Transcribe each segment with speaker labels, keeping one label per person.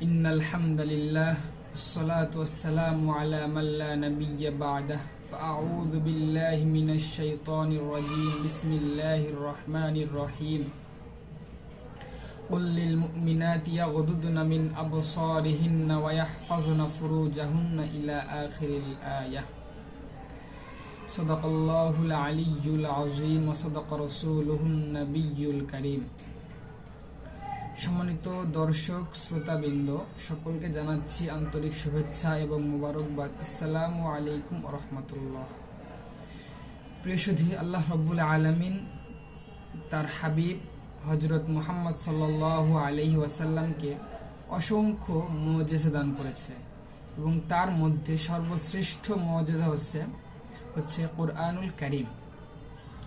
Speaker 1: إن الحمد لله والصلاة والسلام على من لا نبي بعده. فأعوذ بالله من الشيطان الرجيم. بسم الله الرحمن الرحيم. قل للمؤمنات يغضضن من أبصارهن ويحفظن فروجهن إلى آخر الآية. صدق الله العلي العظيم وصدق رسوله النبي الكريم. সম্মানিত দর্শক, শ্রোতাবৃন্দ, সকলকে জানাচ্ছি আন্তরিক শুভেচ্ছা এবং মুবারকবাদ। আসসালামু আলাইকুম রহমতুল্লাহ। প্রিয় সুধী, আল্লাহ রব্বুল আলমিন তার হাবিব হজরত মুহাম্মদ সাল্লাল্লাহু আলহি ওয়াসাল্লামকে অসংখ্য মজেজা দান করেছে এবং তার মধ্যে সর্বশ্রেষ্ঠ মজেজা হচ্ছে হচ্ছে কোরআনুল করিম।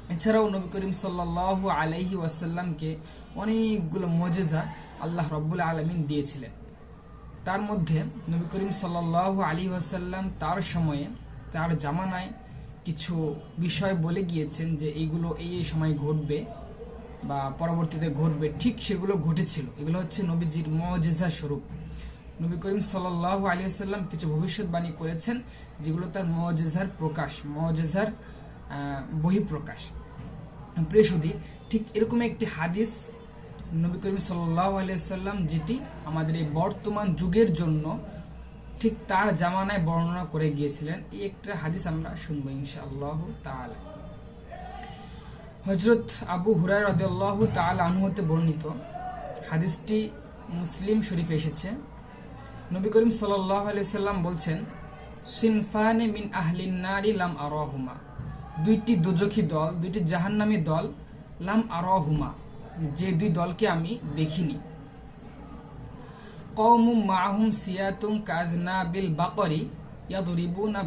Speaker 1: এছাড়াও নবী করিম সাল্লাল্লাহু আলাইহি ওয়াসাল্লামকে অনেকগুলো মজেজা আল্লাহ রব্বুল আলমিন দিয়েছিলেন। তার মধ্যে নবী করিম সাল্লাল্লাহু আলী ওয়াসাল্লাম তার সময়ে, তার জামানায় কিছু বিষয় বলে গিয়েছেন যে এইগুলো এই এই সময় ঘটবে বা পরবর্তীতে ঘটবে। ঠিক সেগুলো ঘটেছিল। এগুলো হচ্ছে নবীজির মজেজা স্বরূপ। নবী করিম সাল্লাহ আলী আসাল্লাম কিছু ভবিষ্যৎবাণী করেছেন যেগুলো তার মজেজার প্রকাশ, মজেজার বহিঃপ্রকাশ। প্রিয় সুধী, ঠিক এরকম একটি হাদিস নবী করিম আলিয়াল্লাম যেটি আমাদের এই বর্তমান যুগের জন্য ঠিক তার জামানায় বর্ণনা করে গিয়েছিলেন, এই একটা হাদিস আমরা শুনব ইনশাআল্লাহ তাআলা। হজরত আবু হুরাই রদাল্লাহ তাল আনহতে বর্ণিত হাদিসটি মুসলিম শরীফ এসেছে। নবী করিম সাল্লাহ সাল্লাম বলছেন, সিনফানে মিন আহলিন নারি লাম আরহুমা। দুইটি দুজখী দল, দুইটি জাহান্নামী দল, লাম আরহুমা। যে দুই দলকে আমি দেখিনি। মাহুম সিয়াতুম কাজনা বিল বাকরি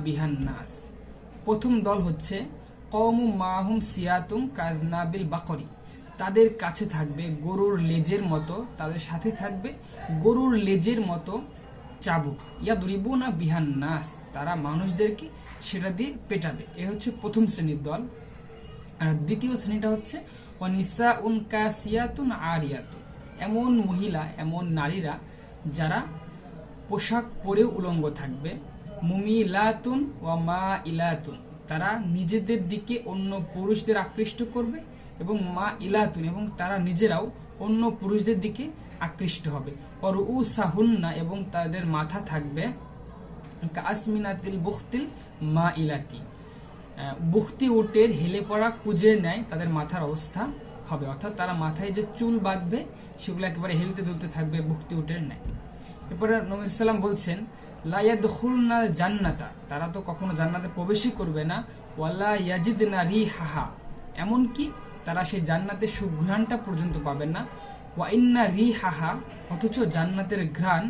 Speaker 1: বিহান নাস। প্রথম দল হচ্ছে মাহুম সিয়াতুম কাজনা বিল বাকরি। তাদের কাছে থাকবে গরুর লেজের মতো, তাদের সাথে থাকবে গরুর লেজের মতো চাবুক। ইয়াদরিবুনা বিহান নাস, তারা মানুষদেরকে সেটা দিয়ে পেটাবে। এ হচ্ছে প্রথম শ্রেণির দল। আর দ্বিতীয় শ্রেণীটা হচ্ছে অনিসা উন কাসিয়াতুন আরিয়াতুন। এমন মহিলা, এমন নারীরা যারা পোশাক পরেও উলঙ্গ থাকবে। মুমিলাতুন ও মা ইলাতুন তারা নিজেদের দিকে অন্য পুরুষদের আকৃষ্ট করবে এবং মা ইলাতুন এবং তারা নিজেরাও অন্য পুরুষদের দিকে আকৃষ্ট হবে। অর উ সাহুন্না এবং তাদের মাথা থাকবে কাসমিনাতিল বুখতিল মা ইলাতি বুখতি উটের হেলে পড়া কুজের ন্যায় তাদের মাথার অবস্থা হবে। অর্থাৎ তারা মাথায় যে চুল বাঁধবে, সেগুলো একেবারে হেলতে দুলতে থাকবে বুখতি উটের ন্যায়। এরপরে নবীলাম বলছেন লায়াদ খুলনা জান্নাতা। তারা তো কখনো জান্নাতে প্রবেশই করবে না। ওয়াল্লা ইয়াজিদ না রি হাহা এমনকি তারা সেই জান্নাতের সুঘ্রাণটা পর্যন্ত পাবেন না। ওয়াইন্না রি হাহা অথচ জান্নাতের ঘ্রাণ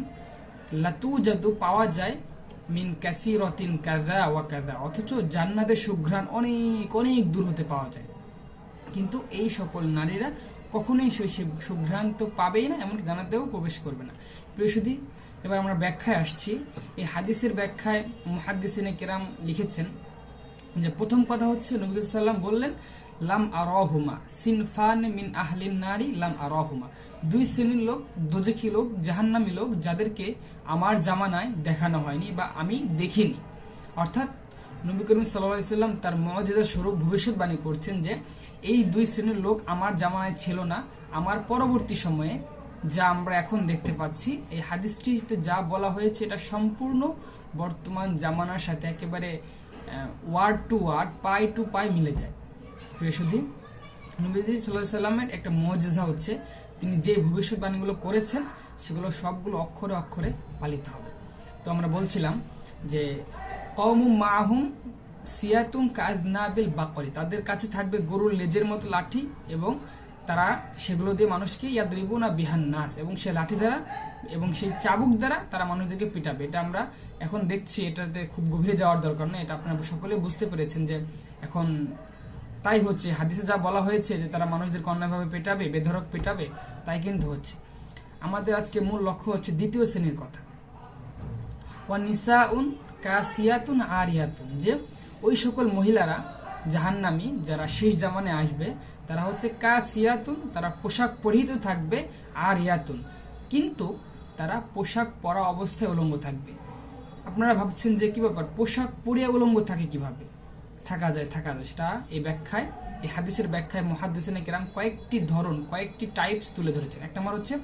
Speaker 1: লাতু জাদু পাওয়া যায় মিন ক্যাসিরতিন কাদা ওয়া কাদা অথচ জান্নাতের সুঘ্রাণ অনেক অনেক দূর হতে পাওয়া যায়। কিন্তু এই সকল নারীরা কখনোই সেই সুঘ্রাণ তো পাবেই না, এমনকি জান্নাতেও প্রবেশ করবে না। প্রিয়সুধি এবার আমরা ব্যাখ্যায় আসছি। এই হাদিসের ব্যাখ্যায় মুহাদ্দিসিনে কেরাম লিখেছেন যে প্রথম কথা হচ্ছে নবী সাল্লাম বললেন লাম আরহুমা, সিনফান মিন আহলিন নারী লাম আরহুমা। দুই শ্রেণির লোক, দোজখী লোক, জাহান্নামী লোক, যাদেরকে আমার জামানায় দেখানো হয়নি বা আমি দেখিনি। অর্থাৎ নবী করিম সাল্লাম তার মজেদা স্বরূপ ভবিষ্যৎবাণী করছেন যে, এই দুই শ্রেণির লোক আমার জামানায় ছিল না, আমার পরবর্তী সময়ে যা আমরা এখন দেখতে পাচ্ছি, এই হাদিসটিতে যা বলা হয়েছে এটা সম্পূর্ণ বর্তমান জামানার সাথে একেবারে word to word pi to পাই মিলে যায়। প্রিয়সুধী নবীজি সাল্লাহ সাল্লামের একটা মজেজা হচ্ছে, তিনি যে ভবিষ্যৎবাণীগুলো করেছেন, সেগুলো সবগুলো অক্ষরে অক্ষরে পালিত হবে। তো আমরা বলছিলাম যে কৌমু মাহুম সিয়াতুম কাজনাবিল বাকরি তাদের কাছে থাকবে গরুর লেজের মতো লাঠি এবং তারা সেগুলো দিয়ে মানুষকে ইয়াদরিবু না বিহান নাস, এবং সে লাঠি দ্বারা এবং সেই চাবুক দ্বারা তারা মানুষদেরকে পিটাবে। এটা আমরা এখন দেখছি, এটাতে খুব গভীরে যাওয়ার দরকার নেই, এটা আপনারা সকলে বুঝতে পেরেছেন যে এখন তাই হচ্ছে, হাদিসে যা বলা হয়েছে যে তারা মানুষদেরকে অন্যায়ভাবে পেটাবে বেধরক পেটাবে, তাই কিন্তু হচ্ছে। আমাদের আজকে মূল লক্ষ্য হচ্ছে দ্বিতীয় শ্রেণির কথা। ওয়া নিসা উন কাসিয়াতুন আরিয়াতুন, যে ওই সকল মহিলারা জাহান্নামি যারা শেষ জামানে আসবে, তারা হচ্ছে কাসিয়াতুন, তারা পোশাক পরিহিত থাকবে আর ইয়াতুন কিন্তু তারা পোশাক পরা অবস্থায় উলঙ্গ থাকবে। আপনারা ভাবছেন যে কি ব্যাপার? পোশাক পরিয়া উলঙ্গ থাকে কীভাবে? থাকা যায় থাকা যায়। সেটা এই ব্যাখ্যায়, এই হাদিসের ব্যাখ্যায় মহাদিসিনে কেরাম কয়েকটি ধরন, কয়েকটি টাইপস তুলে ধরেছেন। এক নম্বর হচ্ছে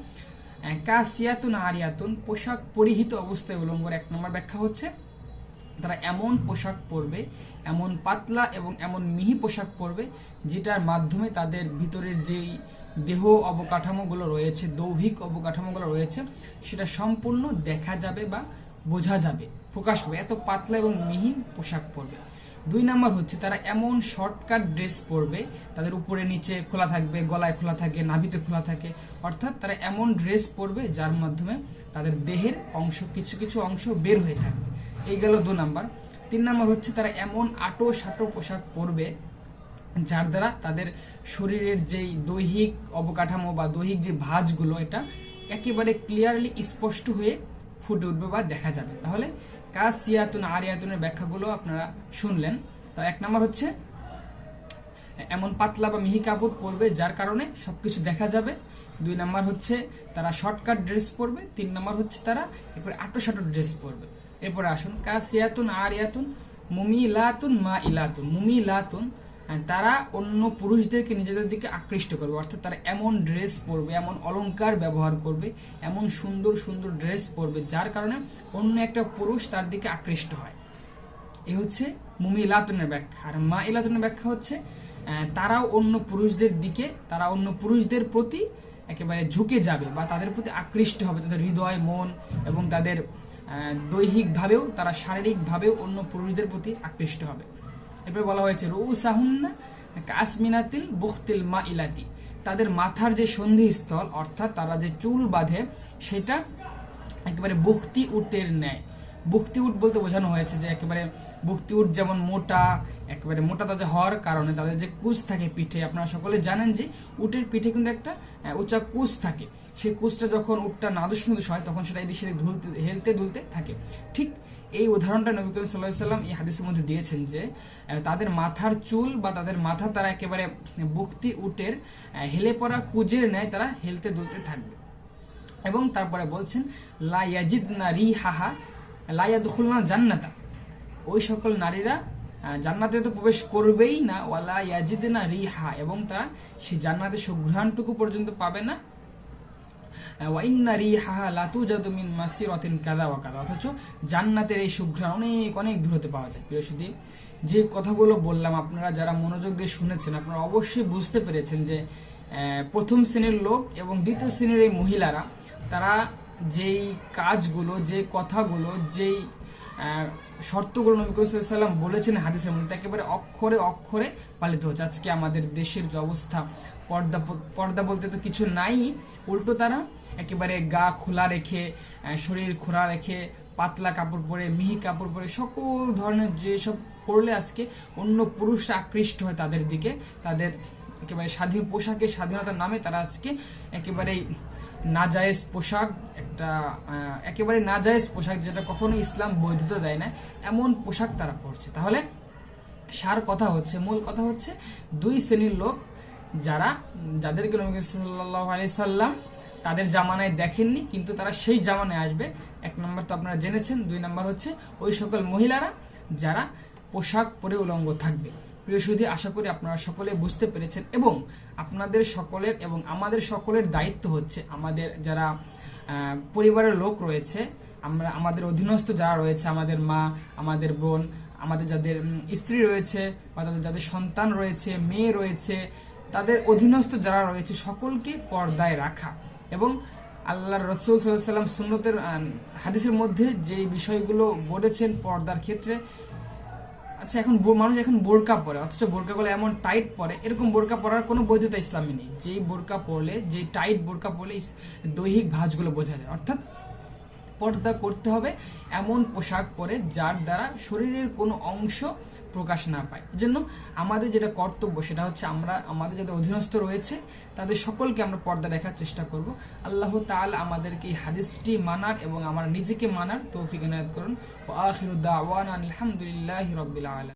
Speaker 1: কাসিয়াতুন আরিয়াতুন, পোশাক পরিহিত অবস্থায় উলঙ্গর এক নম্বর ব্যাখ্যা হচ্ছে, তারা এমন পোশাক পরবে, এমন পাতলা এবং এমন মিহি পোশাক পরবে, যেটার মাধ্যমে তাদের ভিতরের যেই দেহ অবকাঠামোগুলো রয়েছে, দৈহিক অবকাঠামোগুলো রয়েছে, সেটা সম্পূর্ণ দেখা যাবে বা বোঝা যাবে, প্রকাশ পাবে এত পাতলা এবং মিহি পোশাক পরবে। দুই নাম্বার হচ্ছে, তারা এমন শর্টকাট ড্রেস পরবে, তাদের উপরে নিচে খোলা থাকবে, গলায় খোলা থাকে, নাভিতে খোলা থাকে। অর্থাৎ তারা এমন ড্রেস পরবে যার মাধ্যমে তাদের দেহের অংশ, কিছু কিছু অংশ বের হয়ে থাকবে। এই গেল দু নাম্বার। তিন নাম্বার হচ্ছে, তারা এমন আটো সাটো পোশাক পরবে যার দ্বারা তাদের শরীরের যেই দৈহিক অবকাঠামো বা দৈহিক যে ভাঁজগুলো, এটা একেবারে ক্লিয়ারলি স্পষ্ট হয়ে ফুটে উঠবে বা দেখা যাবে। তাহলে কাসিয়াতুন আরিয়াতুনের ব্যাখ্যাগুলো আপনারা শুনলেন। তো এক নাম্বার হচ্ছে, এমন পাতলা বা মিহি কাপড় পরবে যার কারণে সবকিছু দেখা যাবে। দুই নাম্বার হচ্ছে, তারা শর্টকাট ড্রেস পরবে। তিন নাম্বার হচ্ছে, তারা এরপরে আটো সাটো ড্রেস পরবে। এরপরে আসুন, কাসিয়াতুন আরিয়াতুন মুমি ইলাতুন মা ইলাতুন মুমি ইলাতুন তারা অন্য পুরুষদেরকে নিজেদের দিকে আকৃষ্ট করবে। অর্থাৎ তারা এমন ড্রেস পরবে, এমন অলঙ্কার ব্যবহার করবে, এমন সুন্দর সুন্দর ড্রেস পরবে, যার কারণে অন্য একটা পুরুষ তার দিকে আকৃষ্ট হয়। এ হচ্ছে মুমি ইলাতুনের ব্যাখ্যা। আর মা ইলাতুনের ব্যাখ্যা হচ্ছে তারাও অন্য পুরুষদের দিকে, তারা অন্য পুরুষদের প্রতি একেবারে ঝুঁকে যাবে বা তাদের প্রতি আকৃষ্ট হবে। তাদের হৃদয়, মন এবং তাদের দৈহিকভাবেও, তারা শারীরিকভাবেও অন্য পুরুষদের প্রতি আকৃষ্ট হবে। এরপরে বলা হয়েছে রৌ কাশমিনাতিল বুখতিল মা ইলাতি তাদের মাথার যে সন্ধিস্থল, অর্থাৎ তারা যে চুল বাঁধে, সেটা একেবারে বুক্তি উটের ন্যায়। বুক্তি উট বলতে বোঝানো হয়েছে যে একেবারে উট যেমন মোটা, একেবারে মোটা তাদের হওয়ার কারণে তাদের যে কুচ থাকে পিঠে, আপনারা সকলে জানেন যে উটের পিঠে কিন্তু একটা উঁচা কুচ থাকে। সেই কুচটা যখন উটটা নাদুস নুদুস হয়, তখন সেটা এদিক সেদিক ধুলতে, হেলতে দুলতে থাকে। ঠিক এই উদাহরণটা নবী করিম সাল্লাহ সাল্লাম এই হাদিসের মধ্যে দিয়েছেন যে তাদের মাথার চুল বা তাদের মাথা তারা একেবারে বুক্তি উটের হেলে পড়া কুজের ন্যায় তারা হেলতে দুলতে থাকবে। এবং তারপরে বলছেন, লা ইয়াজিদ না রি হাহা লা ইয়াদখুলনা জান্নাতা। ওই সকল নারীরা জান্নাতে তো প্রবেশ করবেই না, ওয়ালা ইয়াজিদ না রিহা, এবং তারা সেই জান্নাতের সুঘ্রাণটুকু পর্যন্ত পাবে না। ওয়াইন্না রিহাহা লাতু জাদুমিন মাসিরাতিন কাদা ওয়া কাদা অথচ জান্নাতের এই সুঘ্রাণ অনেক অনেক দূরতে পাওয়া যায়। প্রিয় সুধী যে কথাগুলো বললাম, আপনারা যারা মনোযোগ দিয়ে শুনেছেন, আপনারা অবশ্যই বুঝতে পেরেছেন যে প্রথম শ্রেণির লোক এবং দ্বিতীয় শ্রেণির এই মহিলারা, তারা যেই কাজগুলো, যে কথাগুলো, যেই শর্তগুলো নবী করিম সাল্লাল্লাহু আলাইহি সাল্লাম বলেছেন হাদিসের মধ্যে একেবারে অক্ষরে অক্ষরে পালিত হচ্ছে। আজকে আমাদের দেশের যে অবস্থা, পর্দা পর্দা বলতে তো কিছু নাই, উল্টো তারা একেবারে গা খোলা রেখে শরীর খোলা রেখে, পাতলা কাপড় পরে, মিহি কাপড় পরে, সকল ধরনের যেসব পরলে আজকে অন্য পুরুষরা আকৃষ্ট হয় তাদের দিকে, তাদের একেবারে স্বাধীন পোশাকের স্বাধীনতার নামে তারা আজকে একেবারেই নাজায়েজ পোশাক একটা একেবারে নাজায়েজ পোশাক যেটা কখনো ইসলাম বৈধতা দেয় না, এমন পোশাক তারা পরছে। তাহলে সার কথা হচ্ছে, মূল কথা হচ্ছে দুই শ্রেণির লোক যারা, যাদেরকে নবী সাল্লাহ আলি সাল্লাম তাদের জামানায় দেখেননি, কিন্তু তারা সেই জামানায় আসবে। এক নম্বর তো আপনারা জেনেছেন, দুই নম্বর হচ্ছে ওই সকল মহিলারা যারা পোশাক পরে উলঙ্গ থাকবে। প্রিয় সুধী, আশা করি আপনারা সকলে বুঝতে পেরেছেন এবং আপনাদের সকলের এবং আমাদের সকলের দায়িত্ব হচ্ছে আমাদের যারা পরিবারের লোক রয়েছে, আমরা, আমাদের অধীনস্থ যারা রয়েছে, আমাদের মা, আমাদের বোন, আমাদের যাদের স্ত্রী রয়েছে বা তাদের যাদের সন্তান রয়েছে, মেয়ে রয়েছে, তাদের অধীনস্থ যারা রয়েছে সকলকে পর্দায় রাখা এবং আল্লাহর রসুল সাল্লাম সুন্নতের হাদিসের মধ্যে যে বিষয়গুলো বলেছেন পর্দার ক্ষেত্রে আচ্ছা এখন মানুষ এখন বোরকা পরে, অথচ বোরকা গুলো এমন টাইট পরে, এরকম বোরকা পরার কোনো বৈধতা ইসলামী নেই। যেই বোরকা পরলে, যেই টাইট বোরকা পরলে দৈহিক ভাঁজগুলো বোঝা যায়। অর্থাৎ পর্দা করতে হবে এমন পোশাক পরে যার দ্বারা শরীরের কোনো অংশ প্রকাশ না পায়। জন্য আমাদের যেটা কর্তব্য সেটা হচ্ছে আমরা, আমাদের যাদের অধীনস্থ রয়েছে, তাদের সকলকে আমরা পর্দা দেখার চেষ্টা করব। আল্লাহ তাল আমাদেরকে এই হাদিসটি মানার এবং আমার নিজেকে মানার তৌফিক এনায়ত করুন। আলহামদুলিল্লাহি রাব্বিল আলামিন।